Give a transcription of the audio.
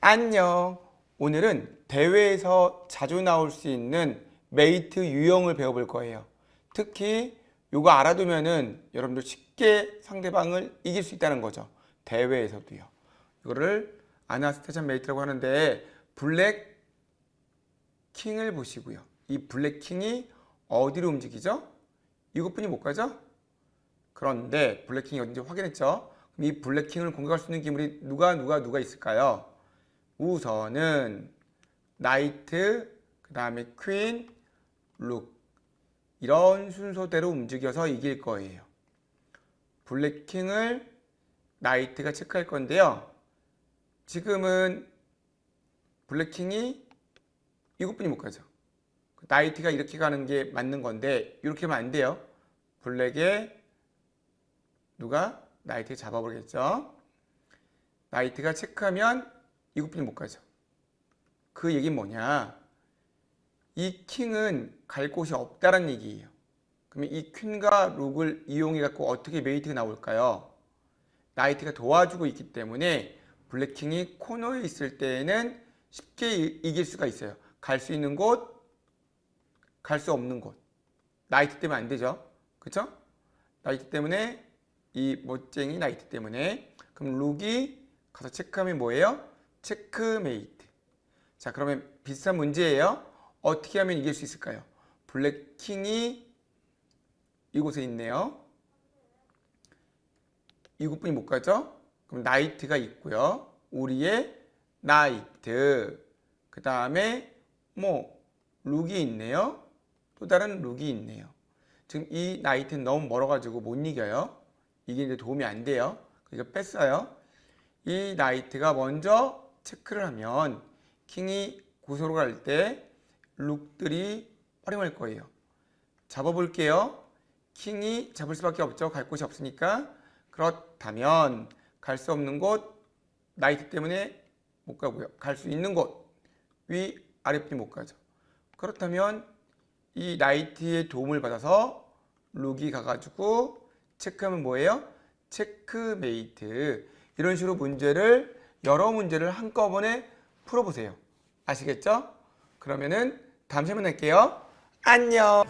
안녕. 오늘은 대회에서 자주 나올 수 있는 메이트 유형을 배워볼 거예요. 특히 이거 알아두면은 여러분들 쉽게 상대방을 이길 수 있다는 거죠. 대회에서도요. 이거를 아나스타샤 메이트라고 하는데 블랙 킹을 보시고요. 이 블랙 킹이 어디로 움직이죠? 이것뿐이 못 가죠? 그런데 블랙 킹이 어딘지 확인했죠? 그럼 이 블랙 킹을 공격할 수 있는 기물이 누가 누가 누가 있을까요? 우선은 나이트, 그 다음에 퀸, 룩 이런 순서대로 움직여서 이길 거예요. 블랙킹을 나이트가 체크할 건데요. 지금은 블랙킹이 이것뿐이 못 가죠. 나이트가 이렇게 가는 게 맞는 건데 이렇게 하면 안 돼요. 블랙에 누가 나이트 잡아버리겠죠. 나이트가 체크하면 이것뿐이 못 가죠. 그 얘기는 뭐냐? 이 킹은 갈 곳이 없다는 얘기예요. 그러면 이 퀸과 룩을 이용해 갖고 어떻게 메이트가 나올까요? 나이트가 도와주고 있기 때문에 블랙킹이 코너에 있을 때에는 쉽게 이- 이길 수가 있어요. 갈 수 있는 곳, 갈 수 없는 곳. 나이트 때문에 안 되죠. 그쵸? 나이트 때문에 이 멋쟁이 나이트 때문에 그럼 룩이 가서 체크하면 뭐예요? 체크메이트. 자, 그러면 비슷한 문제예요. 어떻게 하면 이길 수 있을까요? 블랙킹이 이곳에 있네요. 이곳뿐이 못 가죠? 그럼 나이트가 있고요. 우리의 나이트. 그 다음에 뭐 룩이 있네요. 또 다른 룩이 있네요. 지금 이 나이트는 너무 멀어가지고 못 이겨요. 이게 도움이 안 돼요. 그래서 뺐어요. 이 나이트가 먼저 체크를 하면 킹이 고소로 갈 때 룩들이 활용할 거예요. 잡아볼게요. 킹이 잡을 수밖에 없죠. 갈 곳이 없으니까. 그렇다면 갈 수 없는 곳 나이트 때문에 못 가고요. 갈 수 있는 곳 위 아래뿐이 못 가죠. 그렇다면 이 나이트의 도움을 받아서 룩이 가가지고 체크하면 뭐예요? 체크메이트 이런 식으로 문제를 여러 문제를 한꺼번에 풀어보세요. 아시겠죠? 그러면은 다음 시간에 만날게요. 안녕.